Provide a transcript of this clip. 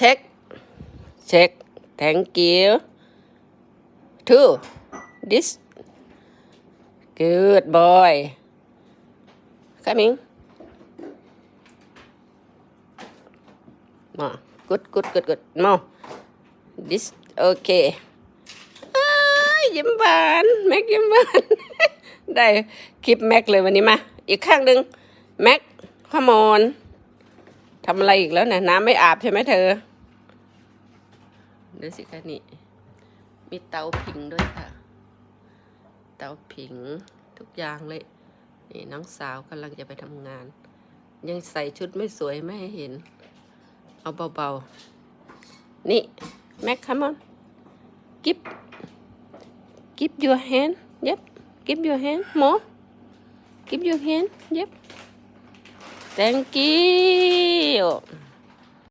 check check thank you two this good boy coming มา good good good good no this okay ยยิ้มหวานแม็กยิ้มหวานได้คลิปแม็กเลยวันนี้มา อีกข้างหนึ่งแม็กขมอนทำอะไรอีกแล้วเนี่ยน้ำไม่อาบใช่ไหมเธอ ดูสิคะนี่มีเตาผิงด้วยค่ะ เตาผิงทุกอย่างเลยนี่น้องสาวกำลังจะไปทำงาน ยังใส่ชุดไม่สวยไม่ให้เห็น เอาเบาๆ นี่แม็ก come on give give your hand yep give your hand more give your hand yep thank you